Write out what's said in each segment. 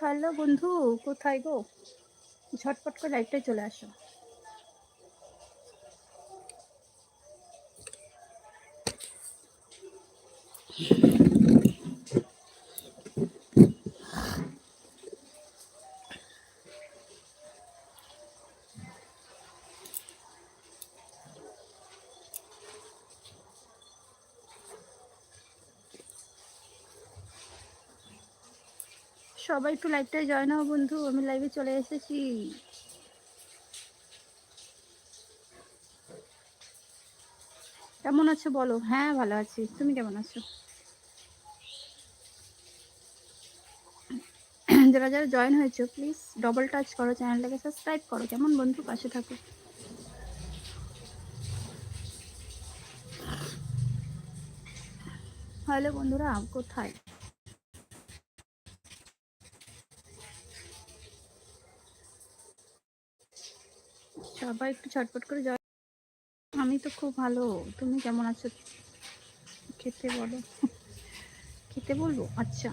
Hello বন্ধু কোথায় গো? ঝটপট করে লাইভটাই চলে আসো। সবাই একটু লাইভটায় জয়েন হও বন্ধু, আমি লাইভে চলে এসেছি। কেমন আছো বলো? হ্যাঁ ভালো আছি। তুমি কেমন আছো? যারা যারা জয়েন হয়েছো প্লিজ ডবল টাচ করো চ্যানেলটাকে সাবস্ক্রাইব করো। কেমন বন্ধু? পাশে থাকো। হ্যালো বন্ধুরা, কোথায়? সবাই একটু ছটপট করে জয় আমি তো খুব ভালো। তুমি কেমন আছো? খেতে বলো। খেতে বলব? আচ্ছা।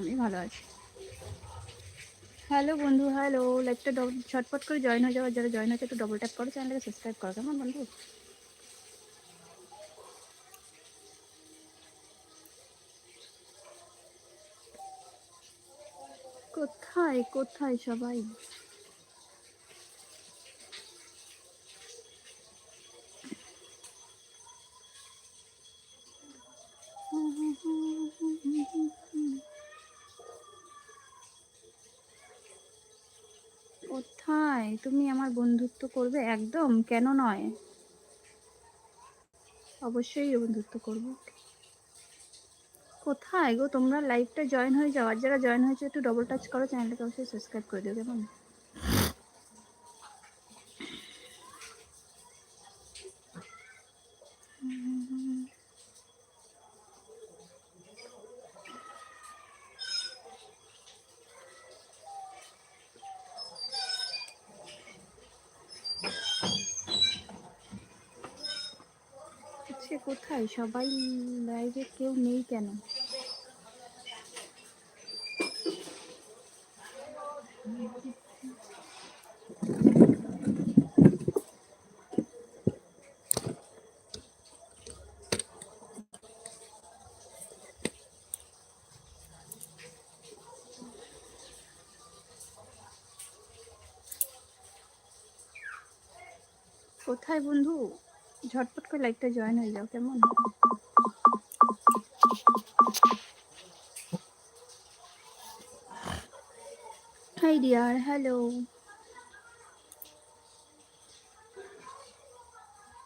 আমি ভালো আছি। হ্যালো বন্ধু, হ্যালো। লাইকটা ডবল ছটপট করে জয়েন হয়ে যাওয়ার যারা জয়েন হয়েছে একটু ডবল ট্যাপ করো চ্যানেলটাকে সাবস্ক্রাইব করো। কেমন বন্ধু? কোথায় কোথায় সবাই? কোথায়? তুমি আমার বন্ধুত্ব করবে? একদম? কেন নয়? অবশ্যই বন্ধুত্ব করব। কোথায় গো? তোমরা লাইভটা জয়েন হয়ে যাও। আর যারা জয়েন হয়েছে, একটু ডবল টাচ করো চ্যানেলটাকে অবশ্যই সাবস্ক্রাইব করে দিও, কেমন সে কোথায়? সবাই লাইভে কেউ নেই কেন? কোথায় বন্ধু? ঝটপট করে লাইভটা জয়েন হয়ে যাও, কেমন? হাই ডিয়ার হ্যালো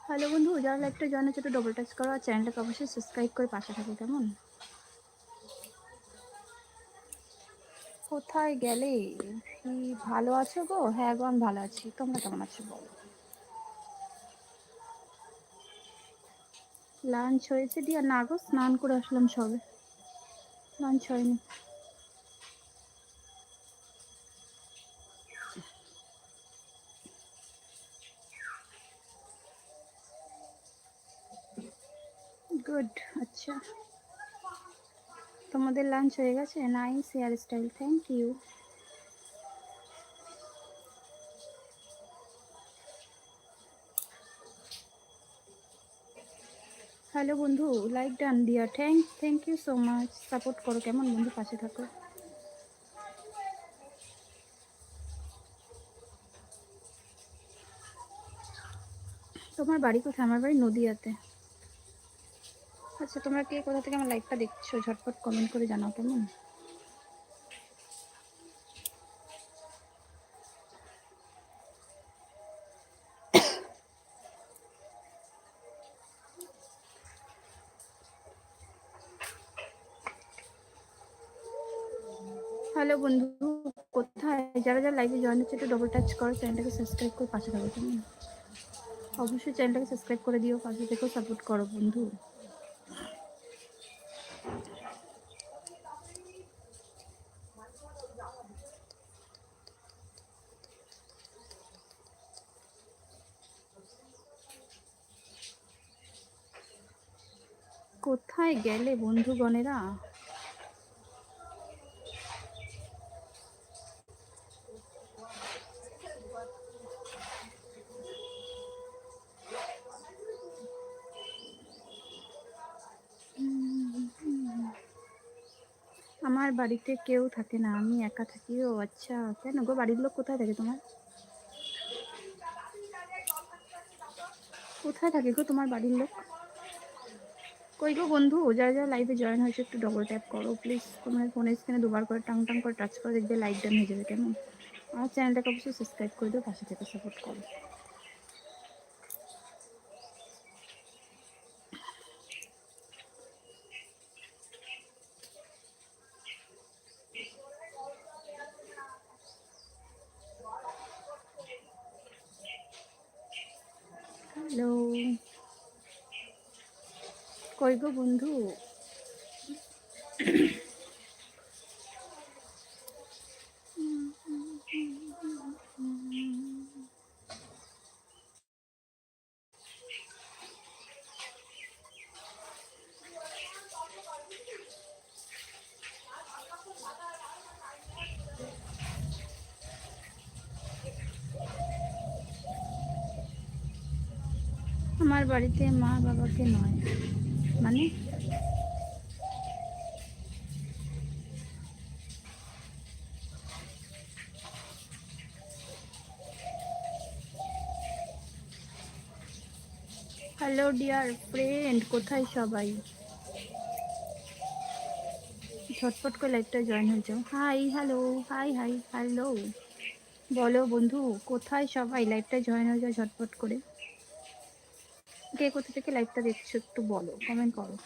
হ্যালো বন্ধু, যারা লাইভটা জয়েন হচ্ছে ডবল টাচ করো আর চ্যানেলটাকে অবশ্যই সাবস্ক্রাইব করে পাশে থাকো, কেমন? কোথায় গেলে? কি ভালো আছো গো? হ্যাঁ গো, আমি ভালো আছি। তোমরা কেমন আছো বলো? লাঞ্চ হয়েছে দিয়া না গো, স্নান করে আসলাম সবে। লাঞ্চ হয়নি। গুড আচ্ছা। তোমাদের লাঞ্চ হয়ে গেছে? Nice hairstyle thank you hello বন্ধু লাইক ডান দিয়া thank thank you so much support করো, কেমন বন্ধু? পাশে থাকো। তোমার বাড়ি কোথায়? আমার বাড়ি নদীয়াতে। আচ্ছা তোমরা কে কোথা থেকে আমার লাইভটা দেখছ? ঝটপট কমেন্ট করে জানাও কেমন? যারা যারা লাইভে জয়েন হচ্ছে, একটু ডবল টাচ করো চ্যানেলটাকে সাবস্ক্রাইব করে পাশে থাকো, কেমন? অবশ্যই চ্যানেলটাকে সাবস্ক্রাইব করে দিও, পাশে থেকেও সাপোর্ট করো, বন্ধু। কোথায় গেলে বন্ধুগণেরা? আমার বাড়িতে কেউ থাকে না, আমি একা থাকি। ও আচ্ছা কেন গো? বাড়ির লোক কোথায় থাকে তোমার? কোথায় থাকে গো তোমার বাড়ির লোক? কই গো বন্ধু? যারা যারা লাইভে জয়েন হয়েছে, একটু ডবল ট্যাপ করো প্লিজ তোমার ফোনের স্ক্রিনে দুবার করে টাং টাং করে টাচ করে, দেখবে লাইক ডান হয়ে যাবে, কেমন? আমার চ্যানেলটাকে অবশ্যই সাবস্ক্রাইব করে দিও, পাশে থেকে সাপোর্ট করো হ্যালো কই গো বন্ধু? আমার বাড়িতে মা বাবাকে নয়। মানে? হ্যালো ডিয়ার ফ্রেন্ড কোথায় সবাই? ঝটপট করে লাইভটা জয়েন হয়ে যাও। Hi hello hi hi hello বলো বন্ধু, কোথায় সবাই? লাইভটা জয়েন হয়ে যাও করে। কে কোথা থেকে লাইভটা দেখছ একটু বলো কমেন্ট করো।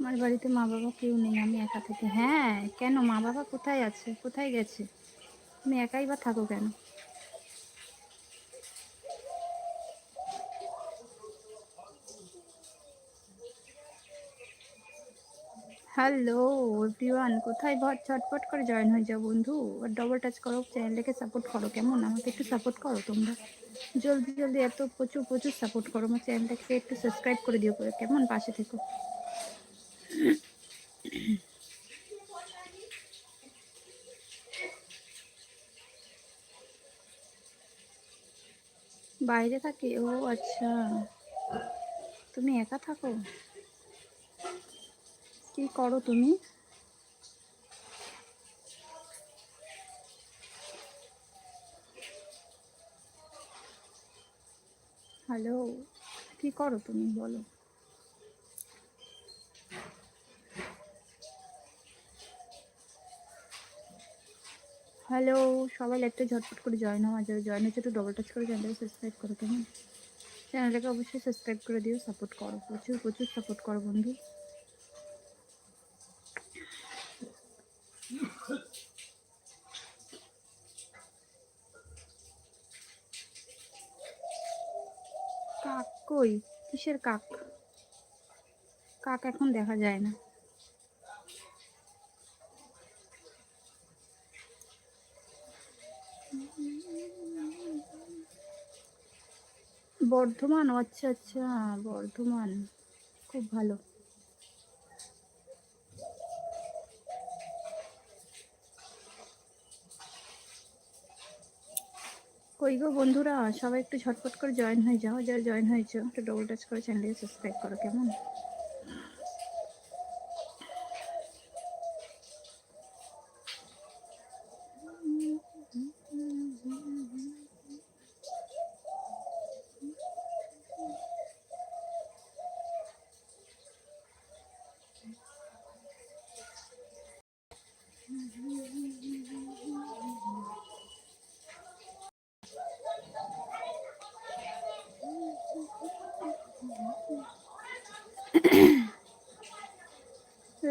আমার বাড়িতে মা বাবা কেউ নেই, আমি একা থেকে। হ্যাঁ কেন? মা বাবা কোথায় আছে? কোথায় গেছে? তুমি একাই বা থাকো কেন? হ্যালো এভরিওয়ান কোথায়? ভর ছটপট করে জয়েন হয়ে যাও, বন্ধু। আর ডবল টাচ করো চ্যানেলটাকে সাপোর্ট করো, কেমন? আমাকে একটু সাপোর্ট করো তোমরা। জলদি জলদি, এত প্রচুর প্রচুর সাপোর্ট করো। আমার চ্যানেলটাকে একটু সাবস্ক্রাইব করে দিও করে, কেমন? পাশে থেকো। বাইরে থাকি? ও আচ্ছা। তুমি একা থাকো? কি করো তুমি? হ্যালো কি করো তুমি বলো? হ্যালো সবাই একটা ঝটপট করে জয়েন হওয়া যাবে জয়েন হচ্ছে একটু ডবল টাচ করে চ্যানেলটাকে সাবস্ক্রাইব করো কেমন? চ্যানেলটাকে অবশ্যই সাবস্ক্রাইব করে দিও সাপোর্ট করো, প্রচুর প্রচুর সাপোর্ট করো বন্ধু কাক কই কিসের কাক? কাক এখন দেখা যায় না। বর্ধমান আচ্ছা আচ্ছা বর্ধমান। খুব ভালো। কই গো বন্ধুরা, সবাই একটু ঝটপট করে জয়েন হয়ে যাও। যারা জয়েন হয়েছো, একটু ডবল টাচ করে চ্যানেলকে সাবস্ক্রাইব করো, কেমন?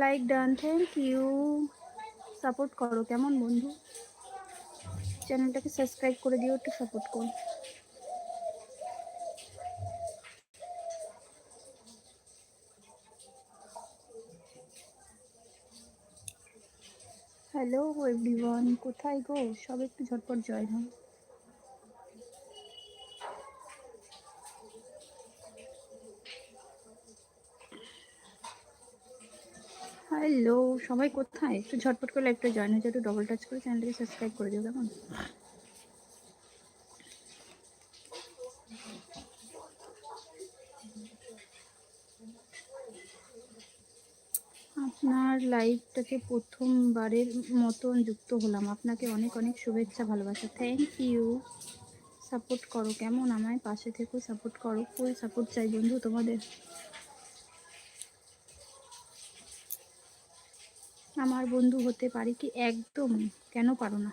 Like done thank you support করো, কেমন বন্ধু? চ্যানেলটাকে সাবস্ক্রাইব করে দিও, একটু সাপোর্ট করো। হ্যালো এভরিওয়ান কোথায় গো? সব একটু ঝটপট জয় হও। হ্যালো সবাই কোথায়? একটু ঝটপট করে একটু জয়েন হয়ে যাও, একটু ডবল টাচ করে চ্যানেলটাকে সাবস্ক্রাইব করে দিও, কেমন? আপনার লাইফটাকে প্রথমবারের মতন যুক্ত হলাম। আপনাকে অনেক অনেক শুভেচ্ছা, ভালোবাসা। থ্যাংক ইউ সাপোর্ট করো, কেমন? আমায় পাশে থেকেও সাপোর্ট করো ফুল সাপোর্ট চাই বন্ধু তোমাদের। আমার বন্ধু হতে পারি কি? একদম। কেন পারো না?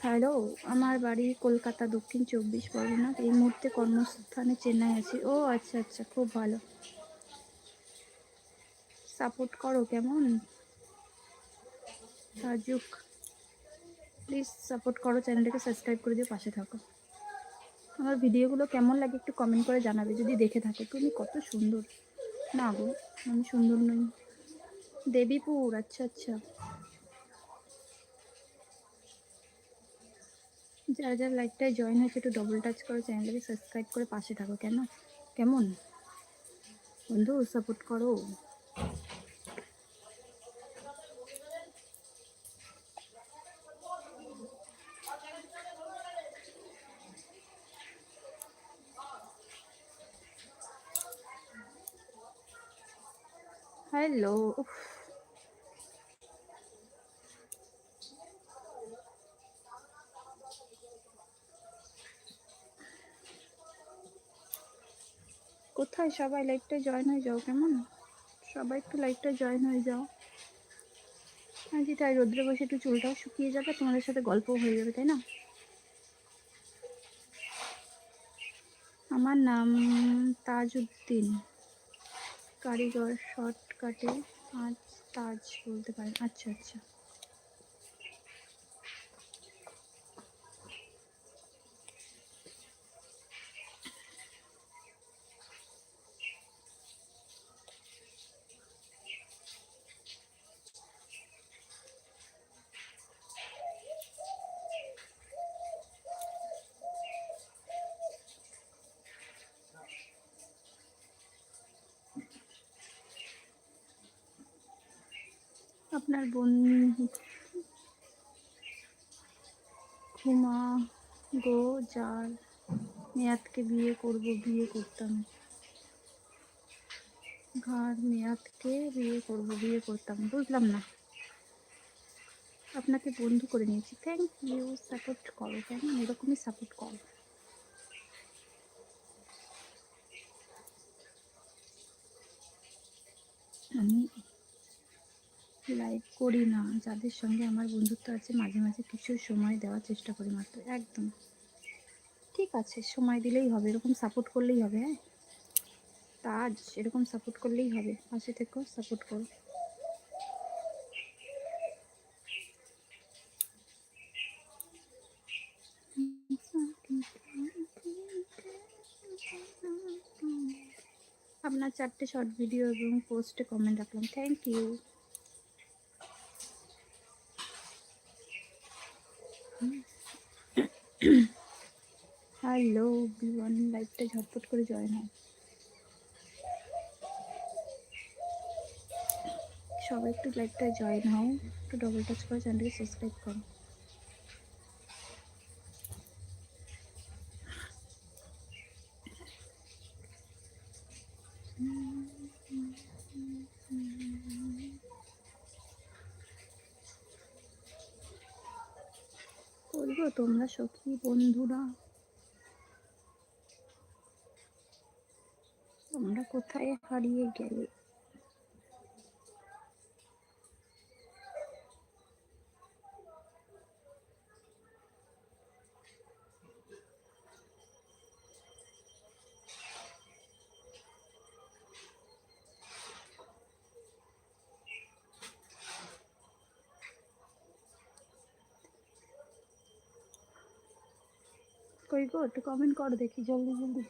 হ্যালো আমার বাড়ি কলকাতা, দক্ষিণ চব্বিশ পরগনা। এই মুহূর্তে কর্মস্থানে চেন্নাই আছি। ও আচ্ছা আচ্ছা খুব ভালো। সাপোর্ট করো কেমন? সাজুক। প্লিজ সাপোর্ট করো, চ্যানেলটাকে সাবস্ক্রাইব করে দিও, পাশে থাকো। আমার ভিডিওগুলো কেমন লাগে একটু কমেন্ট করে জানাবে, যদি দেখে থাকো। তুমি কত সুন্দর। না গো, আমি সুন্দর নই। দেবীপুর আচ্ছা আচ্ছা। যারা যারা লাইভটায় জয়েন হয়েছে, একটু ডবল টাচ করো চ্যানেলটাকে সাবস্ক্রাইব করে পাশে থাকো, কেন? কেমন? বন্ধু সাপোর্ট করো। হ্যালো কোথায় সবাই? লাইভটায় জয়েন হয়ে যাও কেমন? সবাই একটু লাইভটায় জয়েন হয়ে যাও। হ্যাঁ জি, তাই রোদ্রে বসে একটু চুলটাও শুকিয়ে যাবে, তোমাদের সাথে গল্প হয়ে যাবে, তাই না? আমার নাম তাজউদ্দিন, কারিগর শর্টকাটে আজ তাজ বলতে পারেন। আচ্ছা আচ্ছা। আপনার বোন ঘুমা গো যার মেয়াদকে বিয়ে করব, বিয়ে করতাম। ঘর মেয়াদকে বিয়ে করব, বিয়ে করতাম। বুঝলাম না। আপনাকে বন্ধু করে নিয়েছি। থ্যাংক ইউ সাপোর্ট করো, কেন? এরকমই সাপোর্ট করো। আমি লাইভ করি না। যাদের সঙ্গে আমার বন্ধুত্ব আছে, মাঝে মাঝে কিছু সময় দেওয়ার চেষ্টা করি মাত্র। একদম। ঠিক আছে, সময় দিলেই হবে। এরকম সাপোর্ট করলেই হবে হ্যাঁ? তাজ এরকম সাপোর্ট করলেই হবে। পাশে থেকেও সাপোর্ট করো। আপনার চারটে শর্ট ভিডিও এবং পোস্টে কমেন্ট রাখলাম। থ্যাংক ইউ হ্যালো বিওয়ান লাইভটা ঝটপট করে জয়েন হয় সবাই একটু লাইভটায় জয়েন হও, একটু ডবল টাচ করে চ্যানেলকে সাবস্ক্রাইব করো। করব তোমরা সখী, বন্ধুরা তোমরা কোথায় হারিয়ে গেলে? কই গো একটু কমেন্ট করো দেখি জলদি জলদি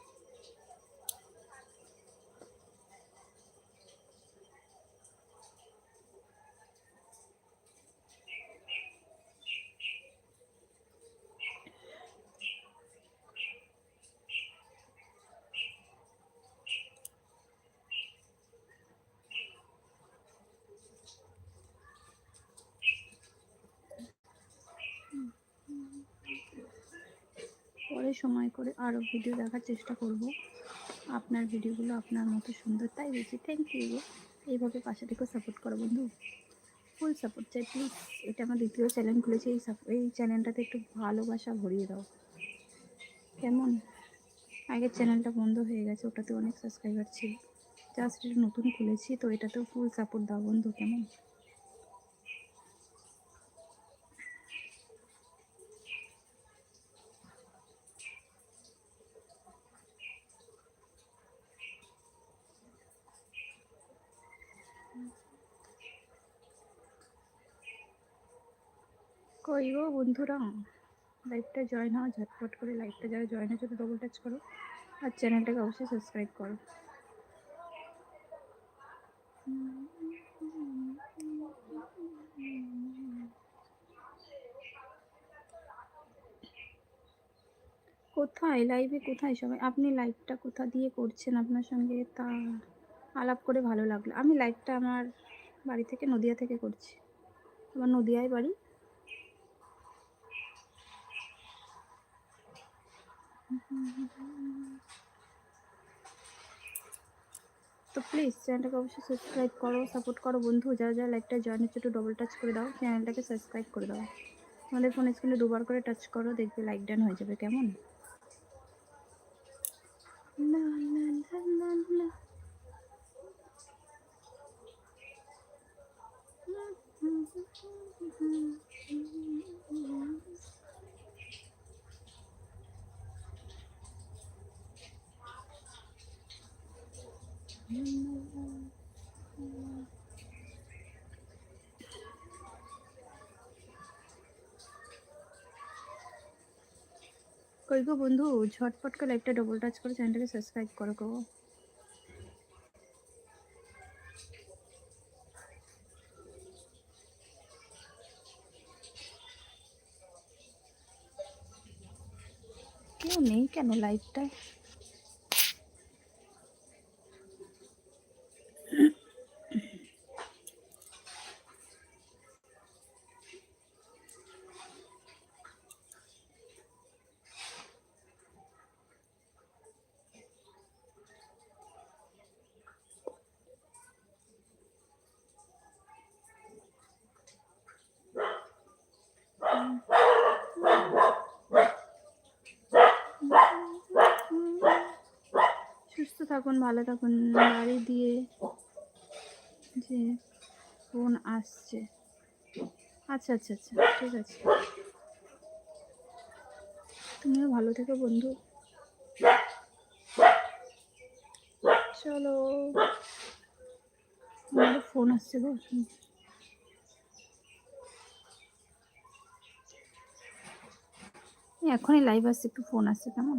পরে সময় করে আরও ভিডিও দেখার চেষ্টা করব। আপনার ভিডিওগুলো আপনার মতো সুন্দর। তাই বলছি থ্যাংক ইউ এইভাবে পাশে থেকে সাপোর্ট করো বন্ধু। ফুল সাপোর্ট চাই প্লিজ এটা আমার দ্বিতীয় চ্যানেল খুলেছে। এই এই চ্যানেলটাতে একটু ভালোবাসা ভরিয়ে দাও। কেমন? আগের চ্যানেলটা বন্ধ হয়ে গেছে, ওটাতে অনেক সাবস্ক্রাইবার ছিল। জাস্ট এটা নতুন খুলেছি, তো এটাতেও ফুল সাপোর্ট দাও বন্ধু, কেমন? কই গো বন্ধুরা। লাইভটা জয়েন হওয়া ঝটপট করে লাইভটা যারা জয়েন হয়েছে তো ডবল টাচ করো। আর চ্যানেলটাকে অবশ্যই সাবস্ক্রাইব করো। কোথায়? লাইভে কোথায় সবাই? আপনি লাইভটা কোথা দিয়ে করছেন আপনার সঙ্গে? তা আলাপ করে ভালো লাগল। আমি লাইভটা আমার বাড়ি থেকে নদিয়া থেকে করছি। আমার নদিয়ায় বাড়ি। তো প্লিজ চ্যানেলটাকে অবশ্যই সাবস্ক্রাইব করো সাপোর্ট করো বন্ধু, যারা যারা লাইকটা জয়েন হচ্ছে একটু ডবল টাচ করে দাও চ্যানেলটাকে সাবস্ক্রাইব করে দাও আমাদের ফোন স্ক্রিনে দুবার করে টাচ করো, দেখবে লাইক ডান হয়ে যাবে, কেমন না না না না লা। কই গো বন্ধু, ঝটপট করে লাইভটা ডবল টাচ করে চ্যানেলটাকে সাবস্ক্রাইব করো গো। কেউ নেই কেন লাইভটায় থাকুন, ভালো থাকুন। বাড়ি দিয়ে যে ফোন আসছে। আচ্ছা আচ্ছা আচ্ছা ঠিক আছে। তুমিও ভালো থেকো বন্ধু। চলো। আমার ফোন আসছে গো। এখনই লাইভ আসছে, একটু ফোন আসছে, কেমন?